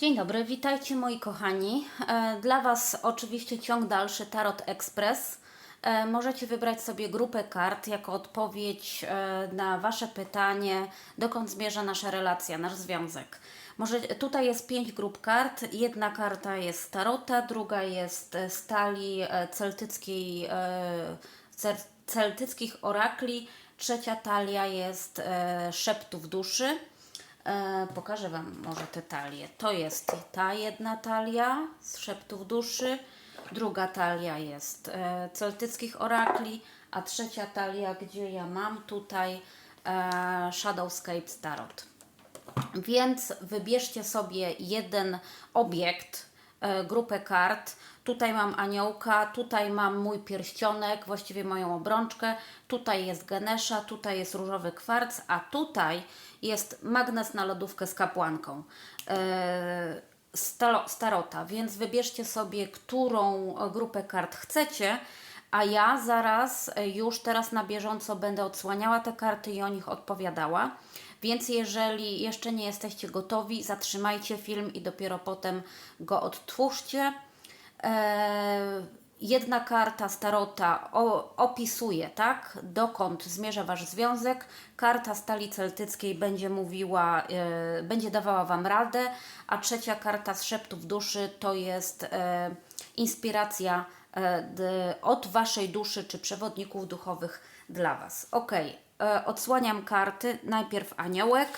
Dzień dobry, witajcie moi kochani. E, Dla Was oczywiście ciąg dalszy Tarot Express. E, Możecie wybrać sobie grupę kart jako odpowiedź e, na Wasze pytanie, dokąd zmierza nasza relacja, nasz związek. Może, tutaj jest pięć grup kart. Jedna karta jest Tarota, druga jest e, celtyckiej, celtyckich orakli, trzecia talia jest szeptów duszy. E, pokażę Wam może te talie. To jest ta jedna talia z szeptów duszy, druga talia jest e, celtyckich orakli, a trzecia talia, gdzie ja mam tutaj e, Shadowscapes Tarot. Więc wybierzcie sobie jeden obiekt, grupę kart. Tutaj mam aniołka, tutaj mam mój pierścionek, właściwie moją obrączkę. Tutaj jest Ganesha, tutaj jest różowy kwarc, a tutaj jest magnes na lodówkę z kapłanką. E, starota, więc wybierzcie sobie, którą e, grupę kart chcecie. A ja zaraz, e, już teraz na bieżąco będę odsłaniała te karty i o nich odpowiadała. Więc jeżeli jeszcze nie jesteście gotowi, zatrzymajcie film i dopiero potem go odtwórzcie. Eee, jedna karta starota opisuje, tak, dokąd zmierza Wasz związek. Karta stali celtyckiej będzie mówiła, e, będzie dawała Wam radę, a trzecia karta z szeptów duszy to jest e, inspiracja e, od Waszej duszy czy przewodników duchowych dla Was. Ok, e, odsłaniam karty. Najpierw aniołek.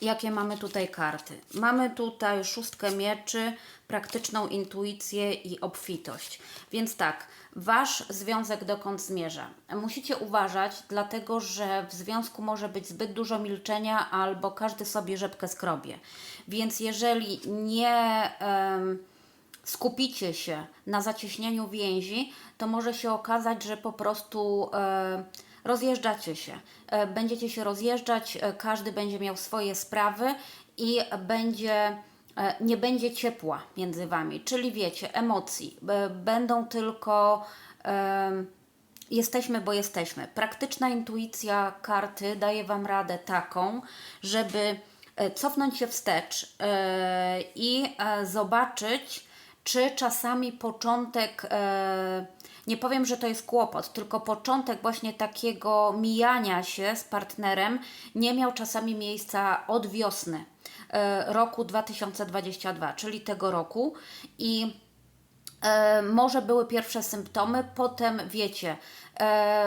Jakie mamy tutaj karty? Mamy tutaj szóstkę mieczy, praktyczną intuicję i obfitość. Więc tak, wasz związek dokąd zmierza? Musicie uważać, dlatego że w związku może być zbyt dużo milczenia albo każdy sobie rzepkę skrobie. Więc jeżeli nie. em, skupicie się na zacieśnianiu więzi, to może się okazać, że po prostu e, rozjeżdżacie się. E, będziecie się rozjeżdżać, e, każdy będzie miał swoje sprawy i będzie. e, Nie będzie ciepła między wami, czyli wiecie, emocji. Będą tylko Jesteśmy, bo jesteśmy. Praktyczna intuicja karty daje Wam radę taką, żeby cofnąć się wstecz i zobaczyć, czy czasami początek, e, nie powiem, że to jest kłopot, tylko początek właśnie takiego mijania się z partnerem nie miał czasami miejsca od wiosny e, roku 2022, czyli tego roku. I E, może były pierwsze symptomy, potem wiecie,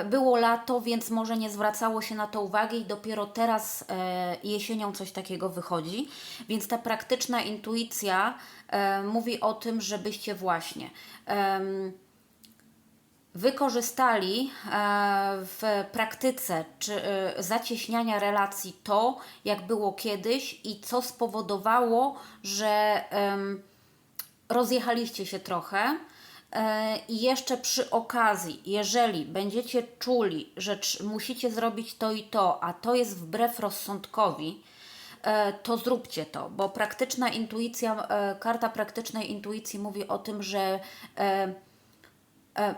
było lato, więc może nie zwracało się na to uwagi i dopiero teraz e, jesienią coś takiego wychodzi. Więc ta praktyczna intuicja e, mówi o tym, żebyście właśnie. wykorzystali e, w praktyce czy e, zacieśniania relacji to, jak było kiedyś i co spowodowało, że rozjechaliście się trochę. E, I jeszcze przy okazji, jeżeli będziecie czuli, że musicie zrobić to i to, a to jest wbrew rozsądkowi, e, to zróbcie to, bo praktyczna intuicja, e, karta praktycznej intuicji mówi o tym, że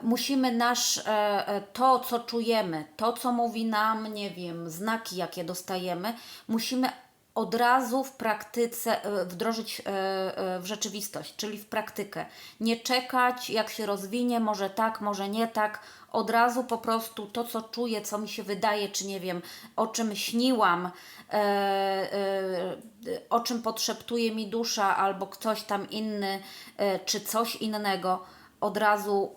musimy nasz, to, co czujemy, to, co mówi nam, nie wiem, znaki, jakie dostajemy, musimy od razu w praktyce e, wdrożyć e, e, w rzeczywistość, czyli w praktykę. Nie czekać, jak się rozwinie, może tak, może nie tak. Od razu po prostu to, co czuję, co mi się wydaje, czy nie wiem, o czym śniłam, o czym podszeptuje mi dusza, albo ktoś tam inny, czy coś innego, od razu.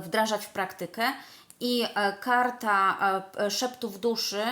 wdrażać w praktykę. I karta szeptów duszy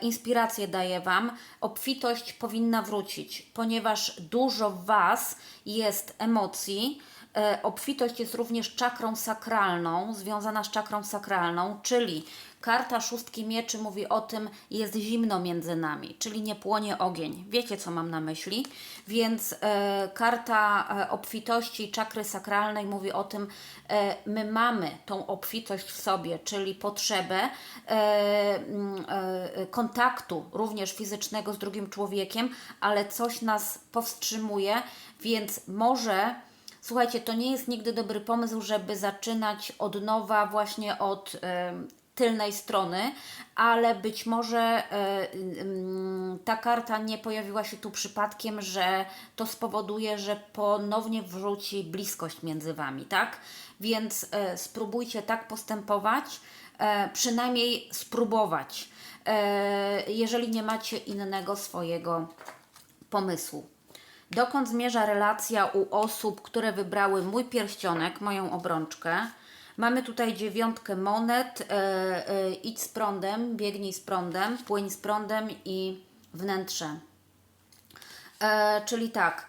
inspirację daje Wam. Obfitość powinna wrócić, ponieważ dużo w Was jest emocji. E, Obfitość jest również czakrą sakralną, związana z czakrą sakralną, czyli karta szóstki mieczy mówi o tym, jest zimno między nami, czyli nie płonie ogień. Wiecie, co mam na myśli? Więc e, karta e, obfitości czakry sakralnej mówi o tym, e, my mamy tą obfitość w sobie, czyli potrzebę e, e, kontaktu również fizycznego z drugim człowiekiem, ale coś nas powstrzymuje, więc może Słuchajcie, to nie jest nigdy dobry pomysł, żeby zaczynać od nowa, właśnie od em, tylnej strony, ale być może e, mm, ta karta nie pojawiła się tu przypadkiem, że to spowoduje, że ponownie wrzuci bliskość między Wami, tak? Więc e, spróbujcie tak postępować, e, przynajmniej spróbować, jeżeli nie macie innego swojego pomysłu. Dokąd zmierza relacja u osób, które wybrały mój pierścionek, moją obrączkę? Mamy tutaj dziewiątkę monet, e, e, idź z prądem, biegnij z prądem, płyń z prądem i wnętrze. E, czyli tak,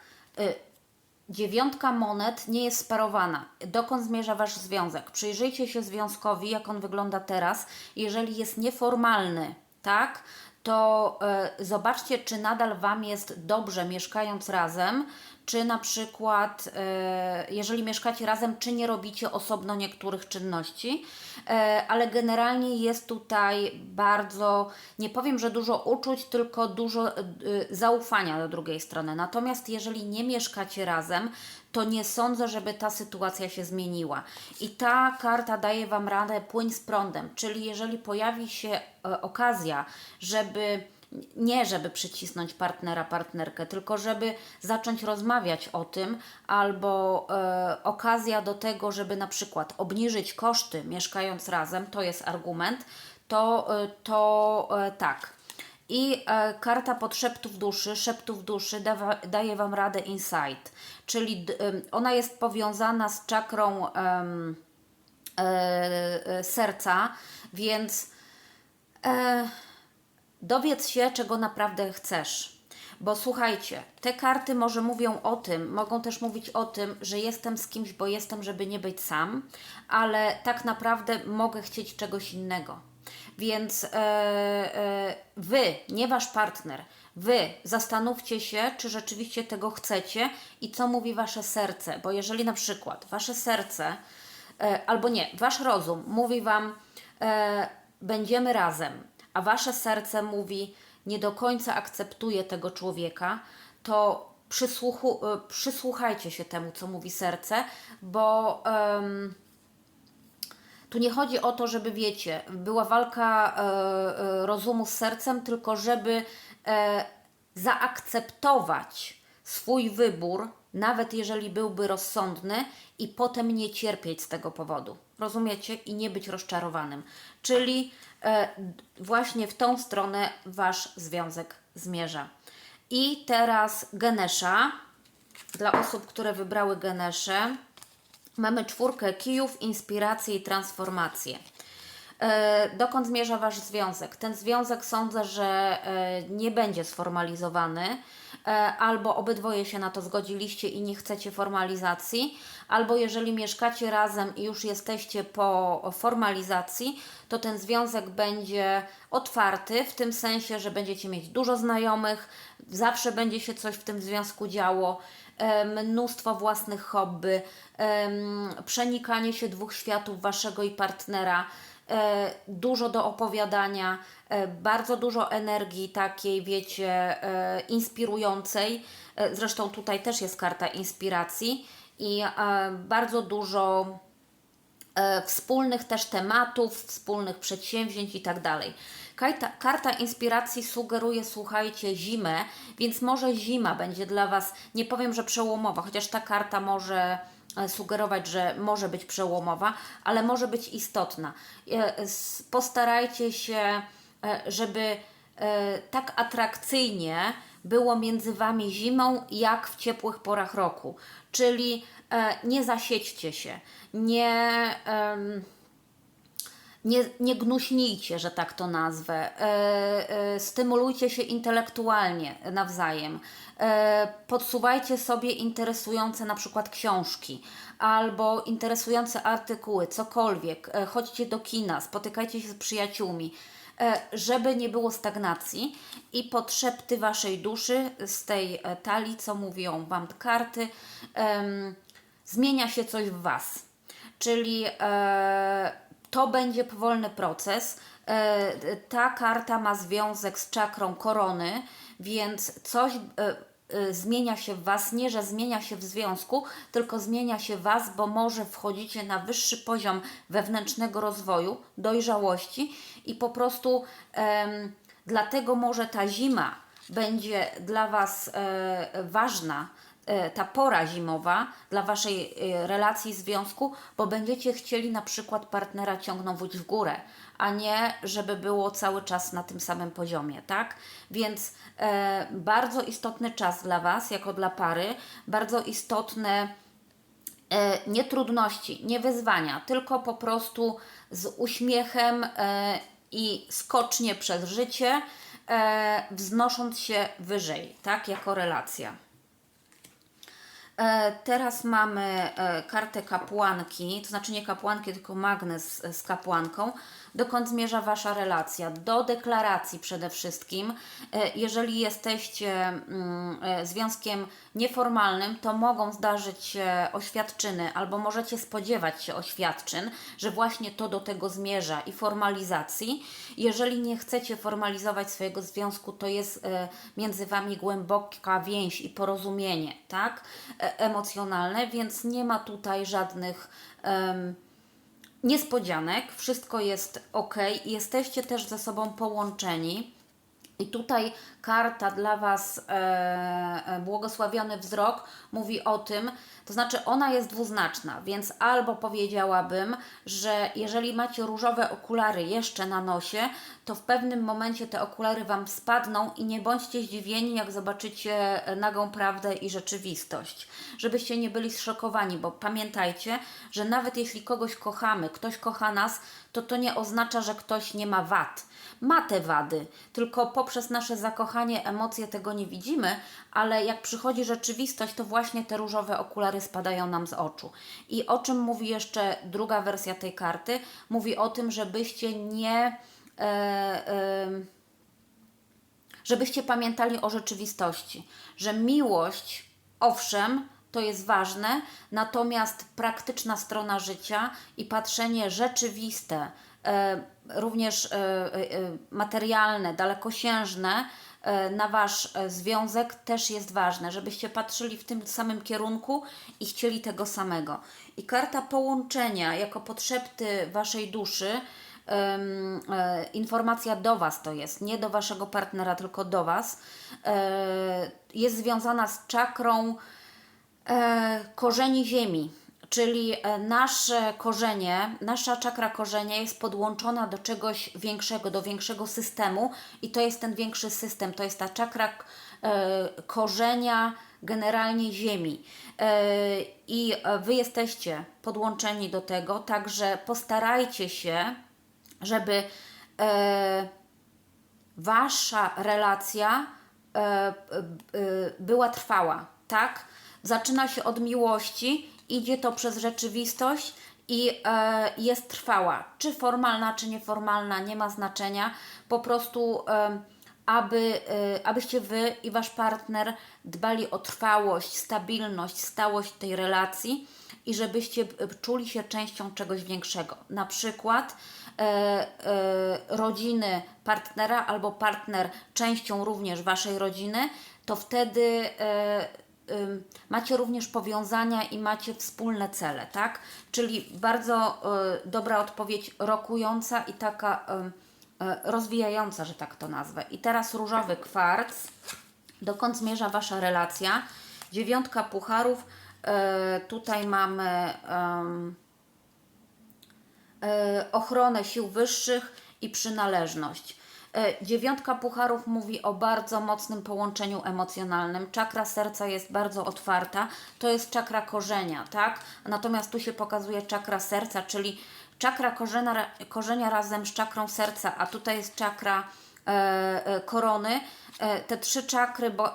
dziewiątka monet nie jest sparowana. Dokąd zmierza Wasz związek? Przyjrzyjcie się związkowi, jak on wygląda teraz. Jeżeli jest nieformalny, tak, to zobaczcie, czy nadal Wam jest dobrze mieszkając razem, czy na przykład, e, jeżeli mieszkacie razem, czy nie robicie osobno niektórych czynności, e, ale generalnie jest tutaj bardzo, nie powiem, że dużo uczuć, tylko dużo e, zaufania do drugiej strony. Natomiast jeżeli nie mieszkacie razem, to nie sądzę, żeby ta sytuacja się zmieniła. I ta karta daje Wam radę płyń z prądem, czyli jeżeli pojawi się okazja, żeby nie żeby przycisnąć partnera, partnerkę, tylko żeby zacząć rozmawiać o tym, albo e, okazja do tego, żeby na przykład obniżyć koszty mieszkając razem, to jest argument, to, e, to e, tak. I e, karta podszeptów duszy, szeptów duszy dawa, daje Wam radę insight, czyli ona jest powiązana z czakrą serca, więc e, dowiedz się, czego naprawdę chcesz. Bo słuchajcie, te karty może mówią o tym, mogą też mówić o tym, że jestem z kimś, bo jestem, żeby nie być sam, ale tak naprawdę mogę chcieć czegoś innego. Więc e, e, wy, nie wasz partner, wy zastanówcie się, czy rzeczywiście tego chcecie i co mówi wasze serce. Bo jeżeli na przykład wasze serce, e, albo nie, wasz rozum mówi wam, będziemy razem, a wasze serce mówi, nie do końca akceptuje tego człowieka, to przysłuchu, e, przysłuchajcie się temu, co mówi serce, bo. em, tu nie chodzi o to, żeby wiecie, była walka e, e, rozumu z sercem, tylko żeby e, zaakceptować swój wybór, nawet jeżeli byłby rozsądny, i potem nie cierpieć z tego powodu. Rozumiecie? I nie być rozczarowanym. Czyli e, właśnie w tą stronę wasz związek zmierza. I teraz Genesha. Dla osób, które wybrały Geneszę. Mamy czwórkę kijów, inspirację i transformację. E, dokąd zmierza Wasz związek? Ten związek sądzę, że e, nie będzie sformalizowany, albo obydwoje się na to zgodziliście i nie chcecie formalizacji, albo jeżeli mieszkacie razem i już jesteście po formalizacji, to ten związek będzie otwarty, w tym sensie, że będziecie mieć dużo znajomych, zawsze będzie się coś w tym związku działo, e, mnóstwo własnych hobby, em, przenikanie się dwóch światów Waszego i partnera, e, dużo do opowiadania, e, bardzo dużo energii takiej, wiecie, e, inspirującej. E, Zresztą tutaj też jest karta inspiracji i e, bardzo dużo e, wspólnych też tematów, wspólnych przedsięwzięć i tak dalej. Karta, inspiracji sugeruje, słuchajcie, zimę, więc może zima będzie dla Was, nie powiem, że przełomowa, chociaż ta karta może e, sugerować, że może być przełomowa, ale może być istotna. E, Postarajcie się, e, żeby e, tak atrakcyjnie było między Wami zimą, jak w ciepłych porach roku. Czyli e, nie zasiedźcie się, nie, em, nie, nie gnuśnijcie, że tak to nazwę. E, e, stymulujcie się intelektualnie nawzajem. E, podsuwajcie sobie interesujące na przykład książki albo interesujące artykuły, cokolwiek. E, chodźcie do kina, spotykajcie się z przyjaciółmi e, żeby nie było stagnacji i podszepty Waszej duszy z tej e, talii, co mówią Wam karty, zmienia się coś w Was. Czyli e, to będzie powolny proces. E, ta karta ma związek z czakrą korony, więc coś, e, y, zmienia się w Was, nie że zmienia się w związku, tylko zmienia się Was, bo może wchodzicie na wyższy poziom wewnętrznego rozwoju, dojrzałości i po prostu dlatego może ta zima będzie dla Was e, ważna, e, ta pora zimowa dla Waszej e, relacji, związku, bo będziecie chcieli na przykład partnera ciągnąć w górę, a nie żeby było cały czas na tym samym poziomie, tak? Więc e, bardzo istotny czas dla Was, jako dla pary, bardzo istotne e, nie trudności, nie wyzwania, tylko po prostu z uśmiechem e, i skocznie przez życie, e, wznosząc się wyżej, tak, jako relacja. E, Teraz mamy e, kartę kapłanki, to znaczy nie kapłanki, tylko magnes z kapłanką. Dokąd zmierza Wasza relacja? Do deklaracji przede wszystkim. E, Jeżeli jesteście mm, związkiem nieformalnym, to mogą zdarzyć się oświadczyny, albo możecie spodziewać się oświadczyn, że właśnie to do tego zmierza i formalizacji. Jeżeli nie chcecie formalizować swojego związku, to jest między Wami głęboka więź i porozumienie, tak? Emocjonalne, więc nie ma tutaj żadnych. em, niespodzianek, wszystko jest ok, jesteście też ze sobą połączeni. I tutaj karta dla Was, e, e, błogosławiony wzrok, mówi o tym, to znaczy ona jest dwuznaczna, więc albo powiedziałabym, że jeżeli macie różowe okulary jeszcze na nosie, to w pewnym momencie te okulary Wam spadną i nie bądźcie zdziwieni, jak zobaczycie e, nagą prawdę i rzeczywistość. Żebyście nie byli zszokowani, bo pamiętajcie, że nawet jeśli kogoś kochamy, ktoś kocha nas, to to nie oznacza, że ktoś nie ma wad ma te wady, tylko poprzez nasze zakochanie, emocje tego nie widzimy, ale jak przychodzi rzeczywistość, to właśnie te różowe okulary spadają nam z oczu. I o czym mówi jeszcze druga wersja tej karty? Mówi o tym, żebyście nie. E, e, żebyście pamiętali o rzeczywistości, że miłość, owszem, to jest ważne, natomiast praktyczna strona życia i patrzenie rzeczywiste, również e, e, materialne, dalekosiężne e, na Wasz e, związek też jest ważne, żebyście patrzyli w tym samym kierunku i chcieli tego samego. I karta połączenia jako podszepty Waszej duszy, e, informacja do Was to jest, nie do Waszego partnera, tylko do Was, e, jest związana z czakrą e, korzeni ziemi, czyli e, nasze korzenie, nasza czakra korzenia jest podłączona do czegoś większego, do większego systemu i to jest ten większy system, to jest ta czakra e, korzenia generalnie ziemi. E, I Wy jesteście podłączeni do tego, także postarajcie się, żeby wasza relacja była trwała, tak? Zaczyna się od miłości, idzie to przez rzeczywistość i e, jest trwała. Czy formalna, czy nieformalna, nie ma znaczenia. Po prostu, e, aby, e, abyście wy i wasz partner dbali o trwałość, stabilność, stałość tej relacji i żebyście e, czuli się częścią czegoś większego. Na przykład e, e, rodziny partnera albo partner częścią również waszej rodziny, to wtedy e, macie również powiązania i macie wspólne cele, tak? Czyli bardzo y, dobra odpowiedź rokująca i taka y, rozwijająca, że tak to nazwę. I teraz różowy kwarc. Dokąd zmierza Wasza relacja? Dziewiątka pucharów. Y, tutaj mamy ochronę sił wyższych i przynależność. E, Dziewiątka pucharów mówi o bardzo mocnym połączeniu emocjonalnym. Czakra serca jest bardzo otwarta. To jest czakra korzenia, tak? Natomiast tu się pokazuje czakra serca, czyli czakra korzenia, korzenia razem z czakrą serca, a tutaj jest czakra e, e, korony. E, te trzy czakry bo,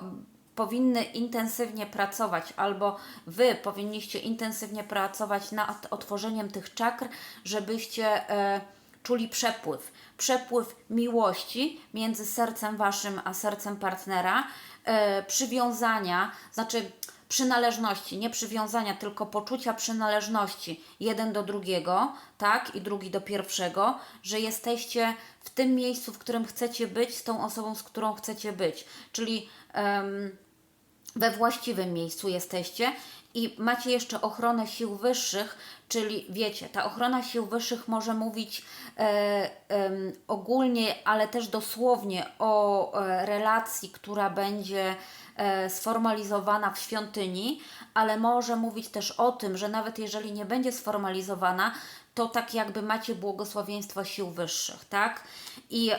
powinny intensywnie pracować, albo Wy powinniście intensywnie pracować nad otworzeniem tych czakr, żebyście e, czuli przepływ. Przepływ miłości między sercem Waszym a sercem partnera, e, przywiązania, znaczy przynależności, nie przywiązania, tylko poczucia przynależności jeden do drugiego, tak, i drugi do pierwszego, że jesteście w tym miejscu, w którym chcecie być, z tą osobą, z którą chcecie być. Czyli em, we właściwym miejscu jesteście i macie jeszcze ochronę sił wyższych, czyli wiecie, ta ochrona sił wyższych może mówić e, em, ogólnie, ale też dosłownie o e, relacji, która będzie e, sformalizowana w świątyni, ale może mówić też o tym, że nawet jeżeli nie będzie sformalizowana, to tak jakby macie błogosławieństwo sił wyższych, tak? I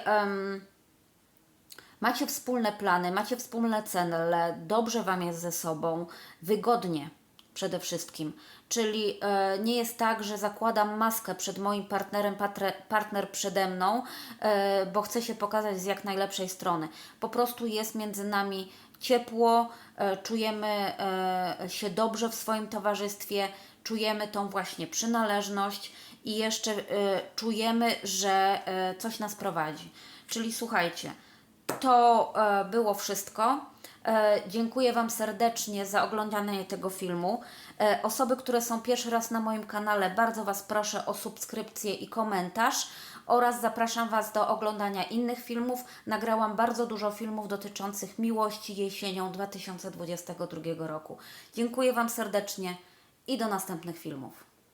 Macie wspólne plany, macie wspólne cele, dobrze Wam jest ze sobą, wygodnie przede wszystkim. Czyli e, nie jest tak, że zakładam maskę przed moim partnerem, patre, partner przede mną, e, bo chcę się pokazać z jak najlepszej strony. Po prostu jest między nami ciepło, e, czujemy e, się dobrze w swoim towarzystwie, czujemy tą właśnie przynależność i jeszcze e, czujemy, że e, coś nas prowadzi. Czyli słuchajcie, to e, było wszystko. E, dziękuję Wam serdecznie za oglądanie tego filmu. E, osoby, które są pierwszy raz na moim kanale, bardzo Was proszę o subskrypcję i komentarz oraz zapraszam Was do oglądania innych filmów. Nagrałam bardzo dużo filmów dotyczących miłości jesienią 2022 roku. Dziękuję Wam serdecznie i do następnych filmów.